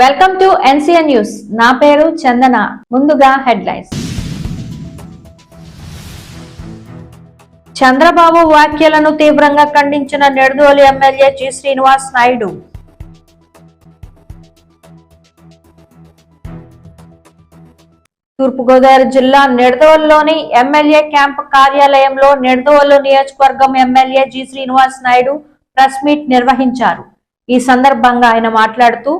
Welcome to NCN news నా పేరు చందన. ముందుగా హెడ్లైన్స్ చంద్రబాబు వ్యాఖ్యలను తీవ్రంగా ఖండించిన నెడదోలి ఎమ్మెల్యే జి శ్రీనివాస్ నాయుడు. తూర్పుగోదావరి జిల్లా నెడదోలులోని ఎమ్మెల్యే క్యాంప్ కార్యాలయంలో నెడదోలు నియోజకవర్గం MLA G Srinivas Naidu press meet నిర్వహించారు. ఈ సందర్భంగా ఆయన మాట్లాడుతూ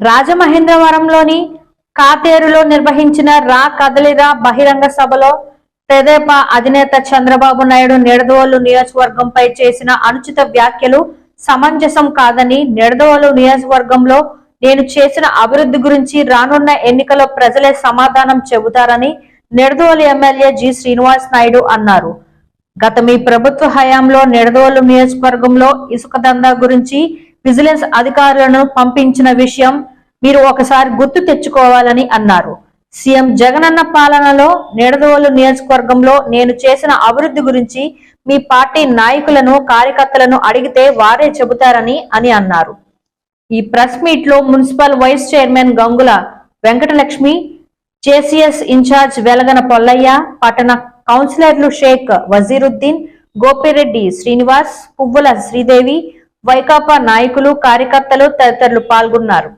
రాజమహేంద్రవరంలోని కాతేరులో నిర్వహించిన రా కదలిరా బహిరంగ సభలో తెదేపా అధినేత చంద్రబాబు నాయుడు నిడదవోలు నియోజకవర్గంపై చేసిన అనుచిత వ్యాఖ్యలు సమంజసం కాదని నిడదవోలు నియోజకవర్గంలో నేను చేసిన అభివృద్ధి గురించి రానున్న ఎన్నికలో ప్రజలే సమాధానం చెబుతారని నిడదవోలు ఎమ్మెల్యే జి శ్రీనివాస్ నాయుడు అన్నారు. గత మీ ప్రభుత్వ హయాంలో నిడదవోలు నియోజకవర్గంలో ఇసుక దందా గురించి విజిలెన్స్ అధికారులను పంపించిన విషయం మీరు ఒకసారి గుర్తు తెచ్చుకోవాలని అన్నారు. సీఎం జగనన్న పాలనలో నిడదవోలు నియోజకవర్గంలో నేను చేసిన అభివృద్ధి గురించి మీ పార్టీ నాయకులను కార్యకర్తలను అడిగితే వారే చెబుతారని అని అన్నారు. ఈ ప్రెస్ మీట్లో municipal vice chairman Gangula Venkatalakshmi JCS in-charge Velagana Pollaiah పట్టణ కౌన్సిలర్లు షేక్ వజీరుద్దీన్ గోపిరెడ్డి శ్రీనివాస్ పువ్వుల శ్రీదేవి వైకాపా నాయకులు కార్యకర్తలు తదితరులు పాల్గొన్నారు.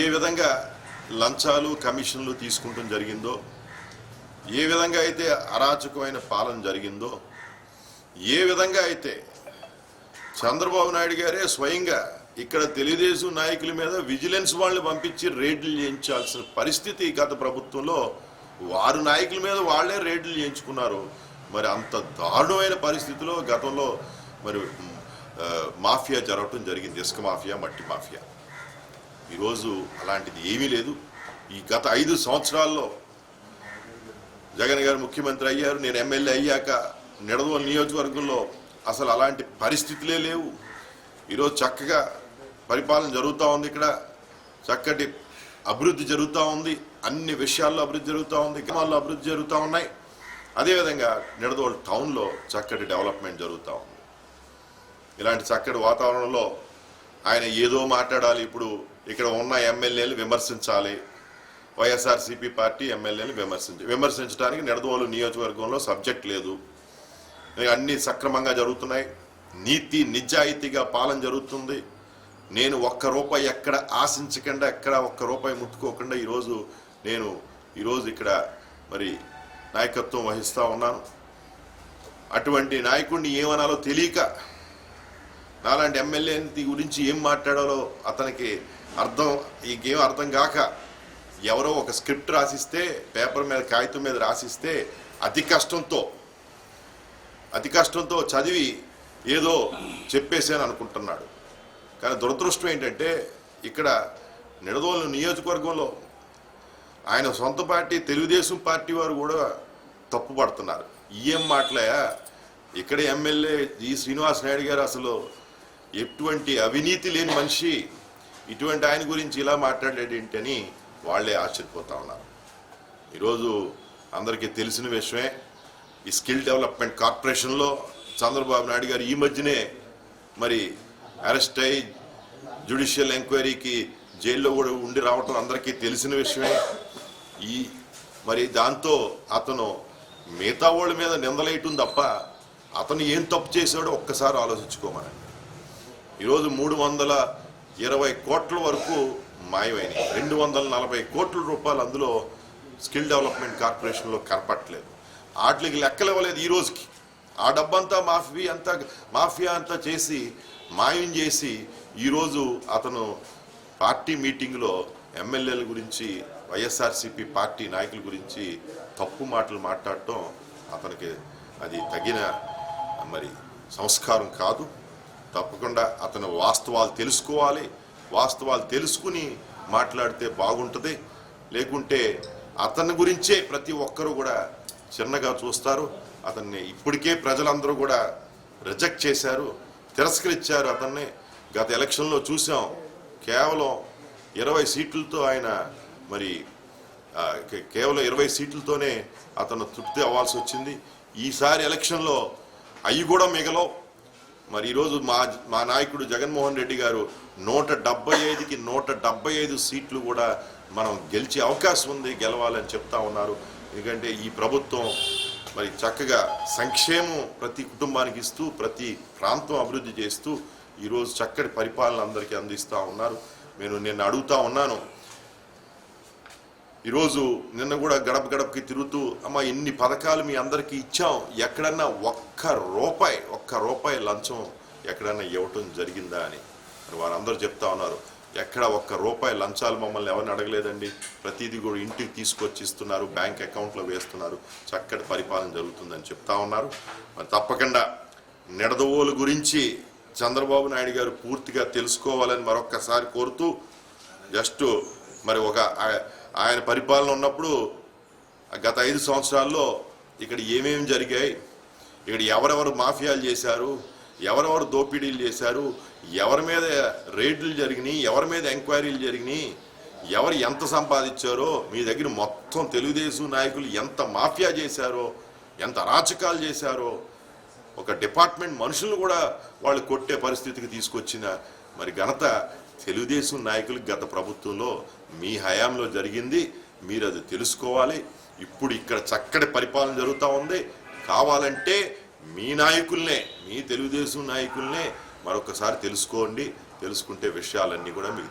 ఏ విధంగా లంచాలు కమిషన్లు తీసుకుంటూ జరిగిందో ఏ విధంగా అయితే అరాచకమైన పాలన జరిగిందో ఏ విధంగా అయితే చంద్రబాబు నాయుడు గారే స్వయంగా ఇక్కడ తెలుగుదేశం నాయకుల మీద విజిలెన్స్ వాళ్ళని పంపించి రేడ్లు చేయించాల్సిన పరిస్థితి గత ప్రభుత్వంలో వారు నాయకుల మీద వాళ్ళే రేడ్లు చేయించుకున్నారు. మరి అంత దారుణమైన పరిస్థితిలో గతంలో మరి మాఫియా జరగటం జరిగింది. ఇసుక మాఫియా మట్టి మాఫియా. ఈరోజు అలాంటిది ఏమీ లేదు. ఈ గత ఐదు సంవత్సరాల్లో జగన్ గారు ముఖ్యమంత్రి అయ్యారు. నేను ఎమ్మెల్యే అయ్యాక నిడదో నియోజకవర్గంలో అసలు అలాంటి పరిస్థితులే లేవు. ఈరోజు చక్కగా పరిపాలన జరుగుతూ ఉంది ఇక్కడ. చక్కటి అభివృద్ధి జరుగుతూ ఉంది. అన్ని విషయాల్లో అభివృద్ధి జరుగుతూ ఉంది. గ్రామాల్లో అభివృద్ధి జరుగుతూ ఉన్నాయి. అదేవిధంగా నిడదవోలు టౌన్లో చక్కటి డెవలప్మెంట్ జరుగుతూ ఉంది. ఇలాంటి చక్కటి వాతావరణంలో ఆయన ఏదో మాట్లాడాలి. ఇప్పుడు ఇక్కడ ఉన్న ఎమ్మెల్యేలు విమర్శించాలి. వైఎస్ఆర్సీపీ పార్టీ ఎమ్మెల్యేలు విమర్శించి విమర్శించడానికి నిడదవోలు నియోజకవర్గంలో సబ్జెక్ట్ లేదు. అన్నీ అన్ని సక్రమంగా జరుగుతున్నాయి. నీతి నిజాయితీగా పాలన జరుగుతుంది. నేను ఒక్క రూపాయి ఎక్కడ ఆశించకుండా ఎక్కడ ఒక్క రూపాయి ముట్టుకోకుండా ఈరోజు నేను ఈరోజు ఇక్కడ మరి నాయకత్వం వహిస్తూ ఉన్నాను. అటువంటి నాయకుడిని ఏమనాలో తెలియక నాలాంటి ఎమ్మెల్యే గురించి ఏం మాట్లాడాలో అతనికి అర్థం ఇంకేం అర్థం కాక ఎవరో ఒక స్క్రిప్ట్ రాసిస్తే పేపర్ మీద కాగితం మీద రాసిస్తే అతి కష్టంతో అతి కష్టంతో చదివి ఏదో చెప్పేసాను అనుకుంటున్నాడు. కానీ దురదృష్టం ఏంటంటే ఇక్కడ నిడదోలు నియోజకవర్గంలో ఆయన సొంత పార్టీ తెలుగుదేశం పార్టీ వారు కూడా తప్పుపడుతున్నారు. ఏం మాట్లాయా ఇక్కడ ఎమ్మెల్యే జి శ్రీనివాస్ నాయుడు గారు అసలు ఎటువంటి అవినీతి లేని మనిషి ఇటువంటి ఆయన గురించి ఇలా మాట్లాడేది ఏంటని వాళ్ళే ఆశ్చర్యపోతా ఉన్నారు. ఈరోజు అందరికీ తెలిసిన విషయమే ఈ స్కిల్ డెవలప్మెంట్ కార్పొరేషన్లో చంద్రబాబు నాయుడు గారు ఈ మధ్యనే మరి అరెస్ట్ అయి జ్యుడిషియల్ ఎంక్వైరీకి జైల్లో కూడా ఉండి రావటం అందరికీ తెలిసిన విషయమే. ఈ మరి దాంతో అతను మిగతా వాళ్ళ మీద నిందలేయటం తప్ప అతను ఏం తప్పు చేశాడో ఒక్కసారి ఆలోచించుకోమనండి. ఈరోజు మూడు వందల ఇరవై కోట్ల వరకు మాయమైనాయి. రెండు వందల నలభై కోట్ల రూపాయలు అందులో స్కిల్ డెవలప్మెంట్ కార్పొరేషన్లో కనపట్టలేదు వాటికి లెక్కలు ఇవ్వలేదు ఈ రోజుకి. ఆ డబ్బంతా మాఫీ అంతా మాఫియా అంతా చేసి మాయం చేసి ఈరోజు అతను పార్టీ మీటింగ్లో ఎమ్మెల్యేల గురించి వైఎస్ఆర్సీపీ పార్టీ నాయకుల గురించి తప్పు మాటలు మాట్లాడటం అతనికి అది తగిన మరి సంస్కారం కాదు. తప్పకుండా అతను వాస్తవాలు తెలుసుకోవాలి. వాస్తవాలు తెలుసుకుని మాట్లాడితే బాగుంటుంది. లేకుంటే అతని గురించే ప్రతి ఒక్కరూ కూడా చిన్నగా చూస్తారు. అతన్ని ఇప్పటికే ప్రజలందరూ కూడా రిజెక్ట్ చేశారు తిరస్కరించారు అతన్ని. గత ఎలక్షన్లో చూసాం కేవలం ఇరవై సీట్లతో ఆయన మరి కేవలం ఇరవై సీట్లతోనే అతను తృప్తి అవ్వాల్సి వచ్చింది. ఈసారి ఎలక్షన్లో అవి కూడా మిగలవు. మరి ఈరోజు మా మా నాయకుడు జగన్మోహన్ రెడ్డి గారు నూట డెబ్బై ఐదుకి నూట డెబ్బై ఐదు సీట్లు కూడా మనం గెలిచే అవకాశం ఉంది గెలవాలని చెప్తా ఉన్నారు. ఎందుకంటే ఈ ప్రభుత్వం మరి చక్కగా సంక్షేమం ప్రతి కుటుంబానికి ఇస్తూ ప్రతి ప్రాంతం అభివృద్ధి చేస్తూ ఈరోజు చక్కటి పరిపాలన అందరికీ అందిస్తూ ఉన్నారు. నేను నిన్న అడుగుతా ఉన్నాను ఈరోజు నిన్న కూడా గడప గడపకి తిరుగుతూ అమ్మ ఇన్ని పథకాలు మీ అందరికీ ఇచ్చాం? ఎక్కడన్నా ఒక్క రూపాయి ఒక్క రూపాయి లంచం ఎక్కడన్నా ఇవ్వటం జరిగిందా? అని. వారందరూ చెప్తా ఉన్నారు ఎక్కడ ఒక్క రూపాయి లంచాలు మమ్మల్ని ఎవరిని అడగలేదండి? ప్రతిదీ కూడా ఇంటికి తీసుకొచ్చి ఇస్తున్నారు బ్యాంక్ అకౌంట్లో వేస్తున్నారు చక్కటి పరిపాలన జరుగుతుందని చెప్తా ఉన్నారు. మరి తప్పకుండా నిడదవోలు గురించి చంద్రబాబు నాయుడు గారు పూర్తిగా తెలుసుకోవాలని మరొక్కసారి కోరుతూ జస్ట్ మరి ఒక ఆయన పరిపాలన ఉన్నప్పుడు గత ఐదు సంవత్సరాల్లో ఇక్కడ ఏమేమి జరిగాయి? ఇక్కడ ఎవరెవరు మాఫియాలు చేశారు? ఎవరెవరు దోపిడీలు చేశారు? ఎవరి మీద రేడ్లు జరిగినాయి? ఎవరి మీద ఎంక్వైరీలు జరిగినాయి? ఎవరు ఎంత సంపాదించారో? మీ దగ్గర మొత్తం తెలుగుదేశం నాయకులు ఎంత మాఫియా చేశారో? ఎంత అరాచకాలు చేశారో? ఒక డిపార్ట్మెంట్ మనుషులను కూడా వాళ్ళు కొట్టే పరిస్థితికి తీసుకొచ్చిన మరి ఘనత తెలుగుదేశం నాయకులు గత ప్రభుత్వంలో మీ హయాంలో జరిగింది మీరు అది తెలుసుకోవాలి. ఇప్పుడు ఇక్కడ చక్కటి పరిపాలన జరుగుతూ ఉంది. కావాలంటే మీ నాయకుల్నే మీ తెలుగుదేశం నాయకుల్నే మరొకసారి తెలుసుకోండి. తెలుసుకుంటే విషయాలన్నీ కూడా మీకు